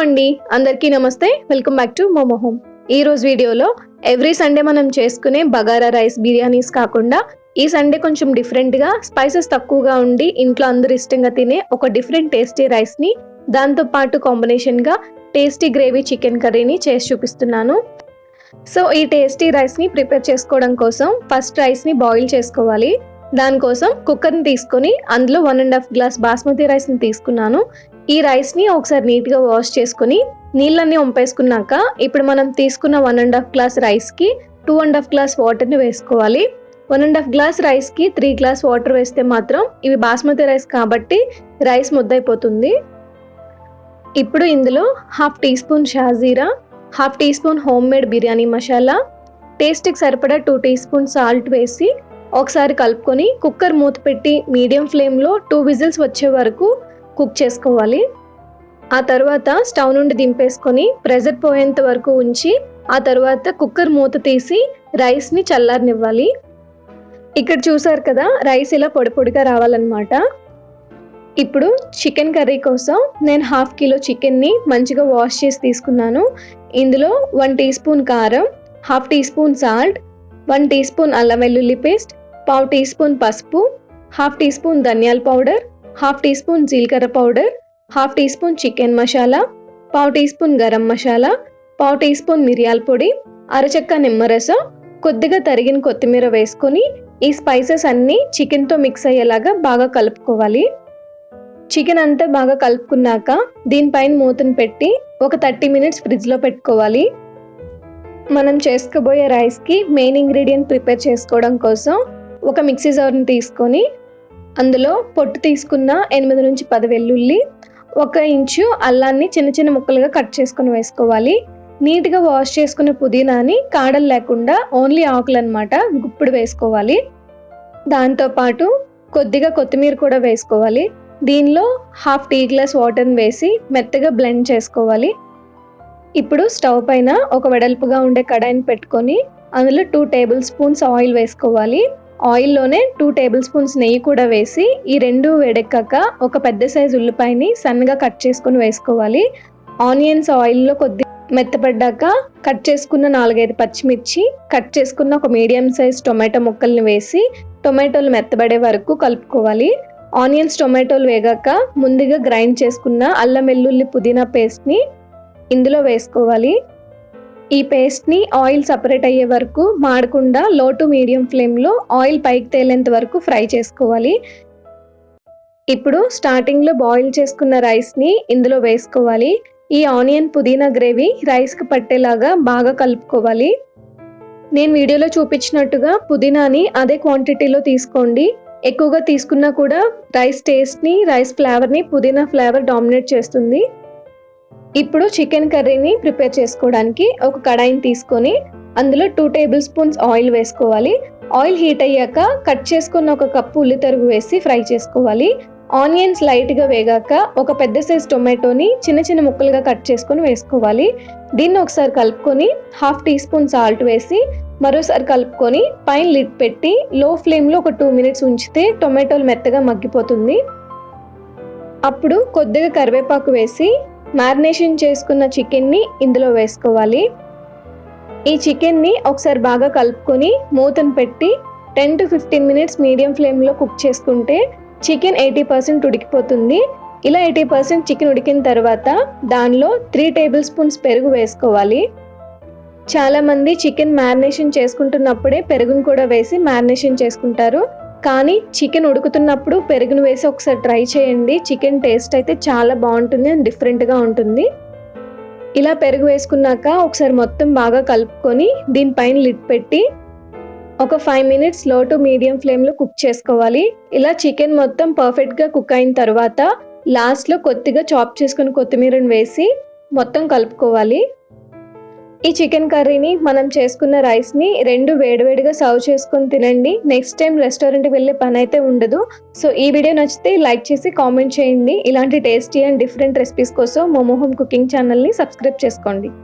అండి. అందరికీ నమస్తే. Welcome back to Momo home ఈ రోజు వీడియోలో ఎవ్రీ సండే మనం చేసుకునే బగారా రైస్ బిర్యానీస్ కాకుండా ఈ సండే కొంచెం డిఫరెంట్గా స్పైసెస్ తక్కువగా ఉండి ఇంట్లో అందరూ ఇష్టంగా తినే ఒక డిఫరెంట్ టేస్టీ రైస్ని దాంతో పాటు కాంబినేషన్గా టేస్టీ గ్రేవీ చికెన్ కర్రీని చేసి చూపిస్తున్నాను. సో ఈ టేస్టీ రైస్ని ప్రిపేర్ చేసుకోవడం కోసం ఫస్ట్ రైస్ని బాయిల్ చేసుకోవాలి. దానికోసం కుక్కర్ని తీసుకొని అందులో one and half glass basmati రైస్ని తీసుకున్నాను. ఈ రైస్ని ఒకసారి నీట్గా వాష్ చేసుకుని నీళ్ళన్నీ వంపేసుకున్నాక ఇప్పుడు మనం తీసుకున్న వన్ అండ్ హాఫ్ గ్లాస్ రైస్కి టూ అండ్ హాఫ్ గ్లాస్ వాటర్ని వేసుకోవాలి. వన్ అండ్ హాఫ్ గ్లాస్ రైస్కి త్రీ గ్లాస్ వాటర్ వేస్తే మాత్రం ఇవి బాస్మతి రైస్ కాబట్టి రైస్ ముద్దైపోతుంది ఇప్పుడు ఇందులో హాఫ్ టీ స్పూన్ షాజీరా half teaspoon homemade biryani masala టేస్ట్కి సరిపడా టూ టీ స్పూన్ సాల్ట్ వేసి ఒకసారి కలుపుకొని కుక్కర్ మూత పెట్టి మీడియం ఫ్లేమ్లో టూ విజిల్స్ వచ్చే వరకు కుక్ చేసుకోవాలి. ఆ తర్వాత స్టవ్ నుండి దింపేసుకొని ప్రెజర్ పోయేంత వరకు ఉంచి ఆ తర్వాత కుక్కర్ మూత తీసి రైస్ని చల్లారనివ్వాలి. ఇక్కడ చూసారు కదా రైస్ ఇలా పొడి పొడిగా రావాలన్నమాట. ఇప్పుడు చికెన్ కర్రీ కోసం నేను హాఫ్ కిలో చికెన్ని మంచిగా వాష్ చేసి తీసుకున్నాను. ఇందులో వన్ టీ స్పూన్ కారం half teaspoon salt one teaspoon అల్లం వెల్లుల్లి పేస్ట్ పావు టీ స్పూన్ పసుపు హాఫ్ టీ స్పూన్ ధనియాల పౌడర్ హాఫ్ టీ స్పూన్ జీలకర్ర powder half teaspoon chicken masala పావు టీ స్పూన్ గరం మసాలా పావు టీ స్పూన్ మిరియాల పొడి అరచక్క నిమ్మరసం కొద్దిగా తరిగిన కొత్తిమీర వేసుకొని ఈ స్పైసెస్ అన్నీ చికెన్తో మిక్స్ అయ్యేలాగా బాగా కలుపుకోవాలి. చికెన్ అంతా బాగా కలుపుకున్నాక దీనిపైన మూతను పెట్టి ఒక థర్టీ మినిట్స్ ఫ్రిడ్జ్లో పెట్టుకోవాలి. మనం చేసుకోబోయే రైస్కి మెయిన్ ఇంగ్రీడియంట్ ప్రిపేర్ చేసుకోవడం కోసం ఒక మిక్సీ జార్ని తీసుకొని అందులో పొట్టు తీసుకున్న ఎనిమిది నుంచి పది వెల్లుల్లి ఒక ఇంచు అల్లాన్ని చిన్న చిన్న ముక్కలుగా కట్ చేసుకుని వేసుకోవాలి. నీట్గా వాష్ చేసుకున్న పుదీనాని కాడలు లేకుండా ఓన్లీ ఆకులు అనమాట గుప్పుడు వేసుకోవాలి. దాంతోపాటు కొద్దిగా కొత్తిమీర కూడా వేసుకోవాలి. దీనిలో హాఫ్ టీ గ్లాస్ వాటర్ని వేసి మెత్తగా బ్లెండ్ చేసుకోవాలి. ఇప్పుడు స్టవ్ పైన ఒక వెడల్పుగా ఉండే కడాయిని పెట్టుకొని అందులో టూ టేబుల్ స్పూన్స్ ఆయిల్ వేసుకోవాలి. ఆయిల్లోనే టూ టేబుల్ స్పూన్స్ నెయ్యి కూడా వేసి ఈ రెండు వేడెక్కాక ఒక పెద్ద సైజు ఉల్లిపాయని సన్నగా కట్ చేసుకుని వేసుకోవాలి. ఆనియన్స్ ఆయిల్లో కొద్ది మెత్తపడ్డాక కట్ చేసుకున్న నాలుగైదు పచ్చిమిర్చి కట్ చేసుకున్న ఒక మీడియం సైజ్ టొమాటో ముక్కల్ని వేసి టొమాటోలు మెత్తబడే వరకు కలుపుకోవాలి. ఆనియన్స్ టొమాటోలు వేగాక ముందుగా గ్రైండ్ చేసుకున్న అల్లం వెల్లుల్లి పుదీనా పేస్ట్ని ఇందులో వేసుకోవాలి. ఈ పేస్ట్ని ఆయిల్ సపరేట్ అయ్యే వరకు మాడకుండా లో టు మీడియం ఫ్లేమ్లో ఆయిల్ పైకి తేలేంత వరకు ఫ్రై చేసుకోవాలి. ఇప్పుడు స్టార్టింగ్లో బాయిల్ చేసుకున్న రైస్ని ఇందులో వేసుకోవాలి. ఈ ఆనియన్ పుదీనా గ్రేవీ రైస్కి పట్టేలాగా బాగా కలుపుకోవాలి. నేను వీడియోలో చూపించినట్టుగా పుదీనాని అదే క్వాంటిటీలో తీసుకోండి. ఎక్కువగా తీసుకున్నా కూడా రైస్ టేస్ట్ని రైస్ ఫ్లేవర్ని పుదీనా ఫ్లేవర్ డామినేట్ చేస్తుంది. ఇప్పుడు చికెన్ కర్రీని ప్రిపేర్ చేసుకోవడానికి ఒక కడాయిని తీసుకొని అందులో టూ టేబుల్ స్పూన్స్ ఆయిల్ వేసుకోవాలి. ఆయిల్ హీట్ అయ్యాక కట్ చేసుకున్న ఒక కప్పు ఉల్లితరుగు వేసి ఫ్రై చేసుకోవాలి. ఆనియన్స్ లైట్గా వేగాక ఒక పెద్ద సైజ్ టొమాటోని చిన్న చిన్న ముక్కలుగా కట్ చేసుకొని వేసుకోవాలి. దీన్ని ఒకసారి కలుపుకొని హాఫ్ టీ స్పూన్ సాల్ట్ వేసి మరోసారి కలుపుకొని పైన లిడ్ పెట్టి లో ఫ్లేమ్లో ఒక టూ మినిట్స్ ఉంచితే టొమాటోలు మెత్తగా మగ్గిపోతుంది. అప్పుడు కొద్దిగా కరివేపాకు వేసి మ్యారినేషన్ చేసుకున్న చికెన్ని ఇందులో వేసుకోవాలి. ఈ చికెన్ని ఒకసారి బాగా కలుపుకొని మూతను పెట్టి ten to fifteen minutes medium ఫ్లేమ్లో కుక్ చేసుకుంటే చికెన్ ఎయిటీ పర్సెంట్ ఉడికిపోతుంది. ఇలా ఎయిటీ పర్సెంట్ చికెన్ ఉడికిన తర్వాత దానిలో త్రీ టేబుల్ స్పూన్స్ పెరుగు వేసుకోవాలి. చాలామంది చికెన్ మ్యారినేషన్ చేసుకుంటున్నప్పుడే పెరుగును కూడా వేసి మ్యారినేషన్ చేసుకుంటారు. కానీ చికెన్ ఉడుకుతున్నప్పుడు పెరుగును వేసి ఒకసారి ట్రై చేయండి. చికెన్ టేస్ట్ అయితే చాలా బాగుంటుంది అండ్ డిఫరెంట్గా ఉంటుంది. ఇలా పెరుగు వేసుకున్నాక ఒకసారి మొత్తం బాగా కలుపుకొని దీనిపైన లిడ్ పెట్టి ఒక ఫైవ్ మినిట్స్లో టు మీడియం ఫ్లేమ్లో కుక్ చేసుకోవాలి. ఇలా చికెన్ మొత్తం పర్ఫెక్ట్గా కుక్ అయిన తర్వాత లాస్ట్లో కొద్దిగా చాప్ చేసుకుని కొత్తిమీరను వేసి మొత్తం కలుపుకోవాలి. ఈ చికెన్ కర్రీని మనం చేసుకున్న రైస్ని రెండు వేడివేడిగా సర్వ్ చేసుకొని తినండి. నెక్స్ట్ టైం రెస్టారెంట్కి వెళ్ళే పని అయితే ఉండదు. సో ఈ వీడియో నచ్చితే లైక్ చేసి కామెంట్ చేయండి. ఇలాంటి టేస్టీ అండ్ డిఫరెంట్ రెసిపీస్ కోసం మోమోహోమ్ కుకింగ్ ఛానల్ని సబ్స్క్రైబ్ చేసుకోండి.